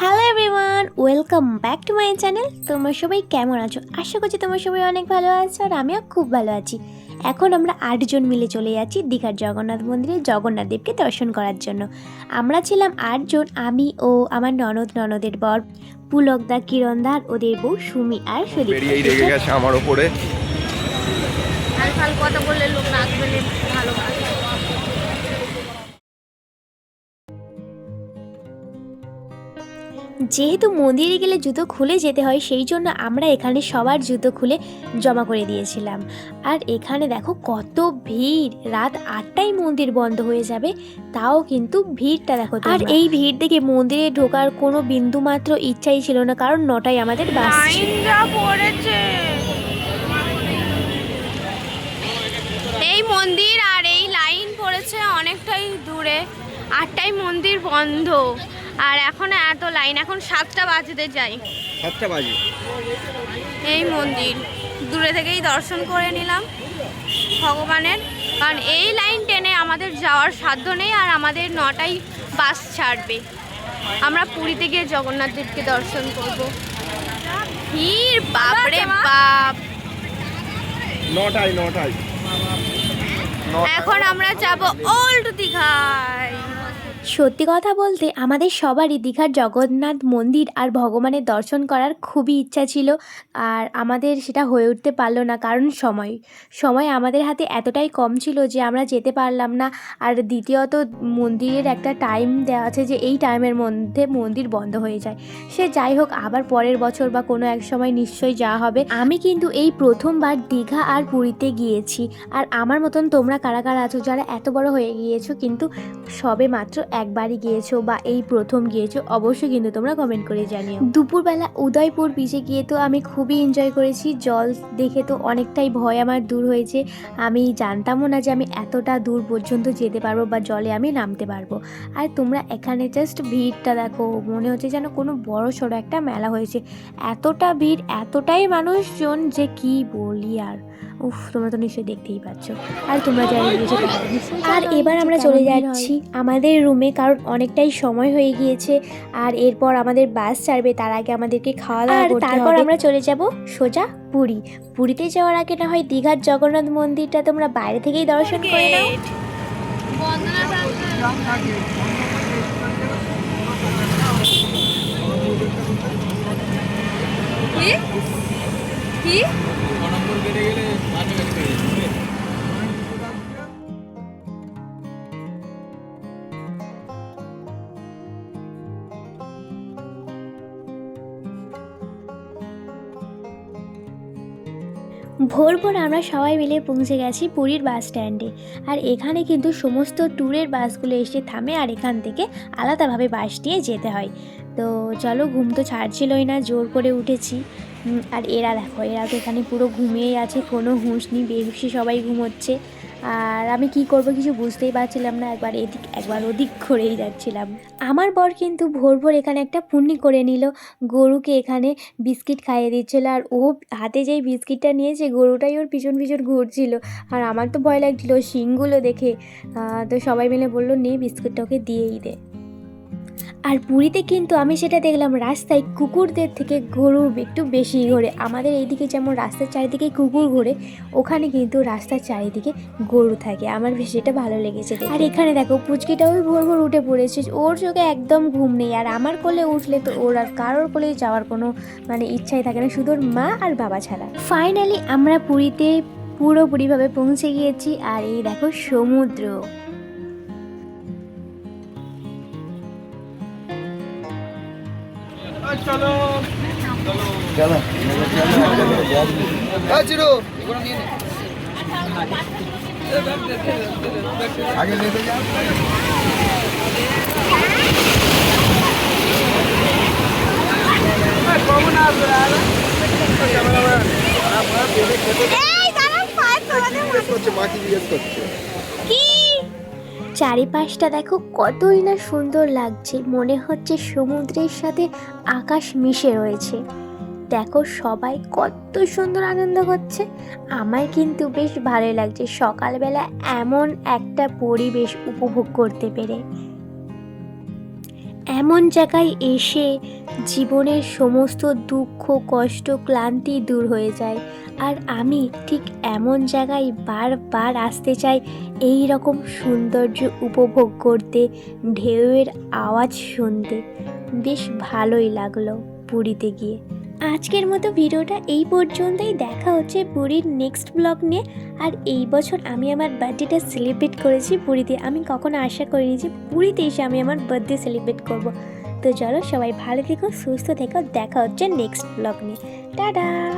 Hello everyone welcome back to my channel তোমরা সবাই কেমন আছো? আশা করছি তোমরা সবাই অনেক ভালো আছো আর আমিও খুব ভালো আছি। এখন আমরা আটজন মিলে চলে যাচ্ছি দীঘার জগন্নাথ মন্দিরে জগন্নাথ দেবকে দর্শন করার জন্য। আমরা ছিলাম আটজন আমি ও আমার ননদ ননদের বর পুলকদা কিরণদা আর ওদের বউ সুমি আর সুদীপ। আমার আর কথা বললে লোক ভালো যেহেতু মন্দিরে গেলে জুতো খুলে যেতে হয় সেই জন্য আমরা এখানে সবার জুতো খুলে জমা করে দিয়েছিলাম। আর এখানে দেখো কত ভিড়! রাত আটটায় মন্দির বন্ধ হয়ে যাবে তাও কিন্তু ভিড়টা দেখো আর এই ভিড় দেখে মন্দিরে ঢোকার কোনো বিন্দু মাত্র ইচ্ছাই ছিল না কারণ নটায় আমাদের বাস। পড়েছে। এই মন্দির আর এই লাইন পড়েছে অনেকটাই দূরে। আটটাই মন্দির বন্ধ। আর এখন এত লাইন এখন সাতটা বাজতে যাই। সাতটা বাজে। এই মন্দির দূরে থেকেই দর্শন করে নিলাম ভগবানের। কারণ এই লাইন টেনে আমাদের যাওয়ার সাধ্য নেই আর আমাদের নটাই বাস ছাড়বে। আমরা পুরীতে গিয়ে জগন্নাথ দেবকে দর্শন করব। ভিড় বাপরে বাপ। নটায় নটায়। এখন আমরা যাব ওল্ড দীঘায়। সত্যি কথা বলতে আমাদের সবারই দীঘার জগন্নাথ মন্দির আর ভগবানের দর্শন করার খুবই ইচ্ছা ছিল আর আমাদের সেটা হয়ে উঠতে পারল না কারণ সময়। সময় আমাদের হাতে এতটাই কম ছিল যে আমরা যেতে পারলাম না। আর দ্বিতীয়ত মন্দিরের একটা টাইম দেওয়া আছে যে এই টাইমের মধ্যে মন্দির বন্ধ হয়ে যায়। সে যাই হোক, আবার পরের বছর বা কোনো এক সময় নিশ্চয়ই যাওয়া হবে। আমি কিন্তু এই প্রথমবার দীঘা আর পুরীতে গিয়েছি। আর আমার মতন তোমরা কারা কারা আছো, যারা এত বড় হয়ে গিয়েছো, কিন্তু সবে মাত্র একবারই গিয়েছো বা এই প্রথম গিয়েছো অবশ্যই কিন্তু তোমরা কমেন্ট করে জানিও। দুপুরবেলা উদয়পুর বিচে গিয়ে তো আমি খুবই এনজয় করেছি জল দেখে তো অনেকটাই ভয় আমার দূর হয়েছে। আমি জানতামও না যে আমি এতটা দূর পর্যন্ত যেতে পারব বা জলে আমি নামতে পারব। আর তোমরা এখানে জাস্ট ভিড়টা দেখো মনে হচ্ছে যেন কোনো বড় সড়ো একটা মেলা হয়েছে। এতটা ভিড় এতটাই মানুষজন যে কি বলি আর। উফ তোমরা তো নিশ্চয়ই দেখতেই পাচ্ছ। আর তোমরা যারা আর এবার আমরা চলে যাচ্ছি আমাদের রুমে কারণ অনেকটাই সময় হয়ে গিয়েছে আর এরপর আমাদের বাস ছাড়বে তার আগে আমাদেরকে খাওয়া দাওয়া তারপর আমরা চলে যাব সোজা পুরী। পুরীতে যাওয়ার আগে না হয় দীঘার জগন্নাথ মন্দিরটা তোমরা বাইরে থেকেই দর্শন করে নাও। কি? কি? ভোর ভোর আমরা সবাই মিলে পৌঁছে গেছি পুরীর বাস স্ট্যান্ডে। আর এখানে কিন্তু সমস্ত ট্যুরের বাসগুলো এসে থামে আর এখান থেকে আলাদাভাবে বাস নিয়ে যেতে হয়। তো চলো ঘুম তো ছাড়ছিলই না, জোর করে উঠেছি। আর এরা দেখো, এরা তো এখানে পুরো ঘুমিয়েই আছে, কোনো হুঁশ নেই, বেশি সবাই ঘুমোচ্ছে। আর আমি কি করব কিছু বুঝতেই পারছিলাম না, একবার এদিক, একবার ওদিক করেই যাচ্ছিলাম। আমার বর কিন্তু ভোর ভোর এখানে একটা পুণ্যি করে নিল, গরুকে এখানে বিস্কিট খাইয়ে দিচ্ছিল, আর ও হাতে যেই বিস্কিটটা নিয়েছে গরুটাই ওর পিছন পিছন ঘুরছিল। আর আমার তো ভয় লাগছিল শিংগুলো দেখে। তো সবাই মিলে বলল, নে, বিস্কিটটা ওকে দিয়েই দে। আর পুরীতে কিন্তু আমি সেটা দেখলাম রাস্তায় কুকুরদের থেকে গরু একটু বেশি ঘোরে। আমাদের এইদিকে যেমন রাস্তার চারিদিকে কুকুর ঘোরে ওখানে কিন্তু রাস্তার চারিদিকে গরু থাকে। আমার বেশ এটা ভালো লেগেছে আর এখানে দেখো পুচকিটাও ভোর ভোর উঠে পড়েছে। ওর চোখে একদম ঘুম নেই। আর আমার কোলে উঠলে তো ওর আর কারোর কোলেই যাওয়ার কোনো মানে ইচ্ছাই থাকে না। শুধু মা আর বাবা ছাড়া। ফাইনালি আমরা পুরীতে পুরোপুরিভাবে পৌঁছে গিয়েছি। আর এই দেখো সমুদ্র। এই চিরু। আগে নিতে যা। জিজ্ঞেস করছে মাকে জিজ্ঞেস করছে? চারিপাশটা দেখো কতই না সুন্দর লাগছে। মনে হচ্ছে সমুদ্রের সাথে আকাশ মিশে রয়েছে। দেখো সবাই কত সুন্দর আনন্দ করছে। আমার কিন্তু বেশ ভালো লাগছে সকালবেলা এমন একটা পরিবেশ উপভোগ করতে পেরে। এমন জায়গায় এসে জীবনের সমস্ত দুঃখ, কষ্ট, ক্লান্তি দূর হয়ে যায়। আর আমি ঠিক এমন জায়গায় বারবার আসতে চাই এই রকম সৌন্দর্য উপভোগ করতে, ঢেউয়ের আওয়াজ শুনতে। বেশ ভালোই লাগল পুরীতে গিয়ে। আজকের মতো ভিডিওটা এই পর্যন্তই। দেখা হচ্ছে পুরীর নেক্সট ব্লগ নিয়ে। আর এই বছর আমি আমার বার্থডেটা সেলিব্রেট করেছি পুরীতে আমি কখনো আশা করিনি যে পুরীতে এসে আমি আমার বার্থডে সেলিব্রেট করব। তো চলো সবাই ভালো থেকো, সুস্থ থেকো। দেখা হচ্ছে নেক্সট ব্লগ নিয়ে। টাটা!